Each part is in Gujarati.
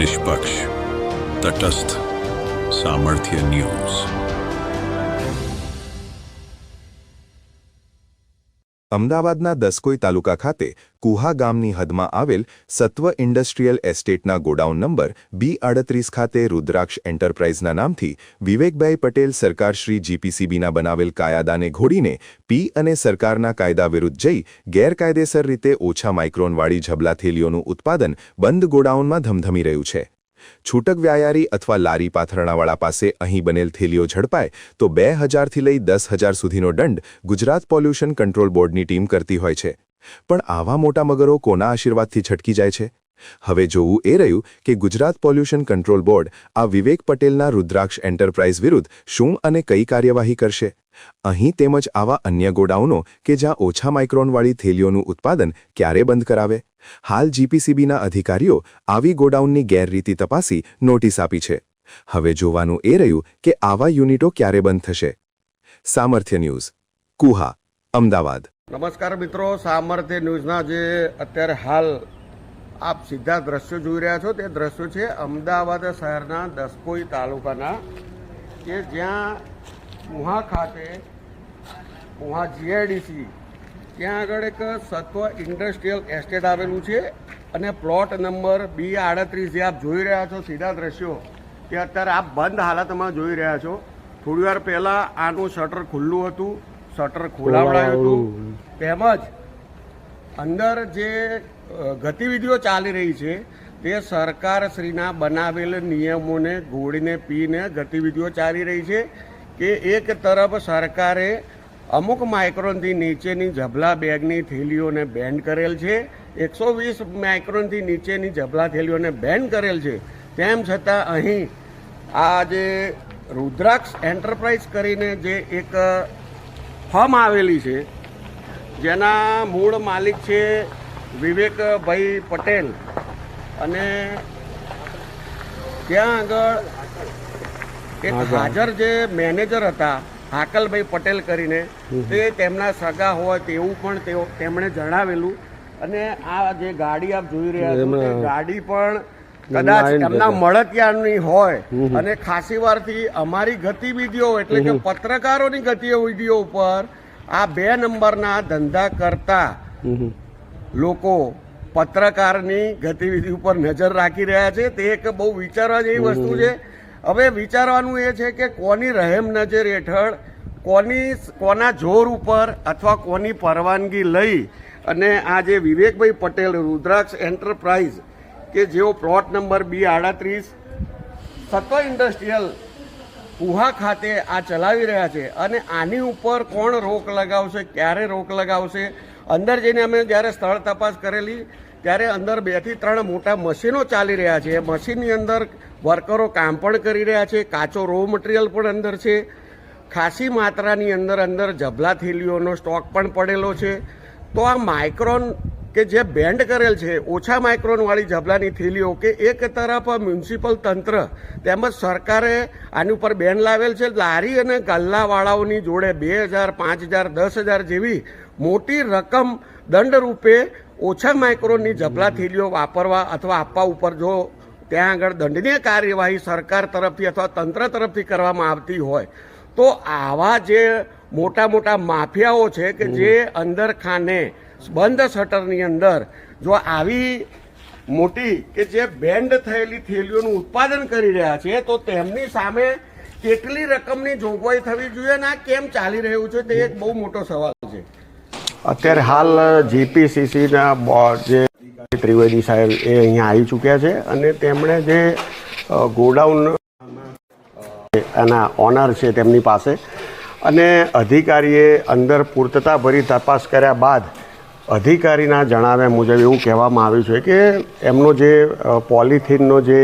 નિષ્પક્ષ. તટસ્થ. સામર્થ્ય ન્યૂઝ. અમદાવાદના દસકોઈ તાલુકા ખાતે કુહા ગામની હદમાં આવેલ સત્વ ઇન્ડસ્ટ્રીયલ એસ્ટેટના ગોડાઉન નંબર બી આડત્રીસ ખાતે રુદ્રાક્ષ એન્ટરપ્રાઇઝના નામથી વિવેકભાઈ પટેલ સરકારશ્રી જીપીસીબીના બનાવેલ કાયદાને ઘોડીને પી અને સરકારના કાયદા વિરુદ્ધ જઈ ગેરકાયદેસર રીતે ઓછા માઇક્રોનવાળી ઝબલા થેલીઓનું ઉત્પાદન બંધ ગોડાઉનમાં ધમધમી રહ્યું છે. છૂટક વ્યાયારી અથવા લારી પાથરણાવાળા પાસે અહીં બનેલ થેલીઓ ઝડપાય તો બે હજારથી લઈ દસ હજાર સુધીનો દંડ ગુજરાત પોલ્યુશન કંટ્રોલ બોર્ડની ટીમ કરતી હોય છે. પણ આવા મોટા મગરો કોના આશીર્વાદથી છટકી જાય છે? હવે જોવું એ રહ્યું કે ગુજરાત પોલ્યુશન કંટ્રોલ બોર્ડ આ વિવેક પટેલના રુદ્રાક્ષ એન્ટરપ્રાઇઝ વિરુદ્ધ શું અને કઈ કાર્યવાહી કરશે? અહીં તેમજ આવા અન્ય ગોડાઉનો કે જ્યાં ઓછા માઇક્રોનવાળી થેલીઓનું ઉત્પાદન ક્યારે બંધ કરાવે? હાલ જીપીસીબીના અધિકારીઓ આવી ગોડાઉનની ગેરરીતિ તપાસી નોટિસ આપી છે. હવે જોવાનું એ રહ્યું કે આવા યુનિટો ક્યારે બંધ થશે. સામર્થ્ય ન્યૂઝ, કુહા, અમદાવાદ. નમસ્કાર મિત્રો, સામર્થ્ય ન્યૂઝના જે અત્યારે હાલ આપ સીધા દ્રશ્યો જોઈ રહ્યા છો, તે દ્રશ્યો છે અમદાવાદ શહેરના દસકોઈ તાલુકાના કે જ્યાં ઉહા ખાતે ઉહા જીઆઈડીસી ત્યાં આગળ એક સત્વ ઇન્ડસ્ટ્રીયલ એસ્ટેટ આવેલું છે અને પ્લોટ નંબર બી આડત્રીસ જે આપ જોઈ રહ્યા છો સીધા દ્રશ્યો તે અત્યારે આપ બંધ હાલતમાં જોઈ રહ્યા છો. થોડી વાર પહેલાં આનું શટર ખુલ્લું હતું શટર ખોલાવડાયું હતું. તેમજ અંદર જે ગતિવિધિઓ ચાલી રહી છે તે સરકારશ્રીના બનાવેલ નિયમોને ઘોડીને પીને ગતિવિધિઓ ચાલી રહી છે. કે એક તરફ સરકારે અમુક માઇક્રોનથી નીચેની જબલા બેગની થેલીઓને બેન કરેલ છે, એકસો વીસ માઇક્રોનથી નીચેની જબલા થેલીઓને બેન કરેલ છે. તેમ છતાં અહીં આ જે રુદ્રાક્ષ એન્ટરપ્રાઇઝ કરીને જે એક ફર્મ આવેલી છે, જેના મૂળ માલિક છે વિવેકભાઈ પટેલ. અને ત્યાં આગળ એક હાજર જે મેનેજર હતા હાકલભાઈ પટેલ કરીને તે તેમના સગા હોય તેવું પણ તેઓ તેમણે જણાવેલું. અને આ જે ગાડી આપ જોઈ રહ્યા છો તે ગાડી પણ કદાચ એમના મળતિયાની હોય. અને ખાસી વારથી અમારી ગતિવિધિઓ એટલે કે પત્રકારોની ગતિવિધિઓ ઉપર આ બે નંબરના ધંધા કરતા લોકો પત્રકારની ગતિવિધિ ઉપર નજર રાખી રહ્યા છે. તે એક બહુ વિચારવા જેવી વસ્તુ છે. હવે વિચારવાનું એ છે કે કોની રહેમ નજર હેઠળ, કોની કોના જોર ઉપર અથવા કોની પરવાનગી લઈ અને આ જે વિવેકભાઈ પટેલ, રુદ્રાક્ષ એન્ટરપ્રાઇઝ કે જેઓ પ્લોટ નંબર બી આડત્રીસ સત્વ ઇન્ડસ્ટ્રીયલ કુહા ખાતે આ ચલાવી રહ્યા છે અને આની ઉપર કોણ રોક લગાવશે, ક્યારે રોક લગાવશે અંદર જઈને અમે જ્યારે સ્થળ તપાસ કરેલી, ત્યારે અંદર બેથી ત્રણ મોટા મશીનો ચાલી રહ્યા છે. મશીનની અંદર વર્કરો કામ પણ કરી રહ્યા છે. કાચો રો મટીરિયલ પણ અંદર છે. ખાસી માત્રાની અંદર અંદર જબલા થેલીઓનો સ્ટોક પણ પડેલો છે. તો આ માઇક્રોન કે જે બેન્ડ કરેલ છે ઓછા માઇક્રોનવાળી જબલાની થેલીઓ કે એક તરફ મ્યુનિસિપલ તંત્ર તેમજ સરકારે આની ઉપર બેન લાવેલ છે. લારી અને ગલ્લાવાળાઓની જોડે બે હજાર પાંચ હજાર દસ હજાર જેવી મોટી રકમ દંડરૂપે ઓછા માઇક્રોનની જબલા થેલીઓ વાપરવા અથવા આપવા ઉપર જો ત્યાં આગળ દંડનીય કાર્યવાહી સરકાર તરફથી અથવા તંત્ર તરફથી કરવામાં આવતી હોય તો આવા જે મોટા મોટા માફિયાઓ છે કે જે અંદર ખાને બંધ શટરની અંદર જો આવી મોટી કે જે બેન્ડ થયેલી થેલીઓનું ઉત્પાદન કરી રહ્યા છે, તો તેમની સામે કેટલી રકમની જોગવાઈ થવી જોઈએ ને આ કેમ ચાલી રહ્યું છે તે એક બહુ મોટો સવાલ છે. અત્યારે હાલ જીપીસીસીના જે ત્રિવેદી સાહેબ એ અહીંયા આવી ચૂક્યા છે અને તેમણે જે ગોડાઉન એના ઓનર છે તેમની પાસે અને અધિકારીએ અંદર પૂર્તતા ભરી તપાસ કર્યા બાદ અધિકારીના જણાવ્યા મુજબ એવું કહેવામાં આવ્યું છે કે એમનો જે પોલિથીનનો જે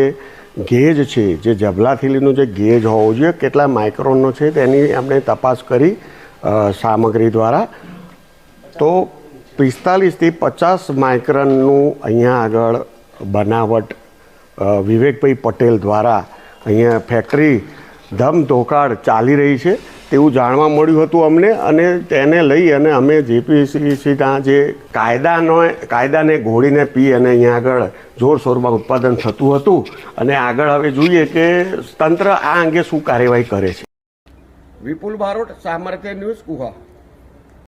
ગેજ છે, જે જબલાથીલીનો જે ગેજ હોવો જોઈએ, કેટલા માઇક્રોનનો છે તેની એમણે તપાસ કરી સામગ્રી દ્વારા. તો પિસ્તાલીસથી પચાસ માઇક્રોનનું અહીંયા આગળ બનાવટ વિવેકભાઈ પટેલ દ્વારા અહીંયા ફેક્ટરી ધમધોકાળ ચાલી રહી છે. તેવું જાણવા મળ્યું હતું અમને અને તેને લઈ અને અમે જેપીસીસીના જે કાયદાનો કાયદાને ઘોડીને પી અને અહીંયા આગળ જોરશોરમાં ઉત્પાદન થતું હતું અને આગળ હવે જોઈએ કે તંત્ર આ અંગે શું કાર્યવાહી કરે છે. વિપુલ બારોટ, સામર્થ્ય ન્યૂઝ કુહા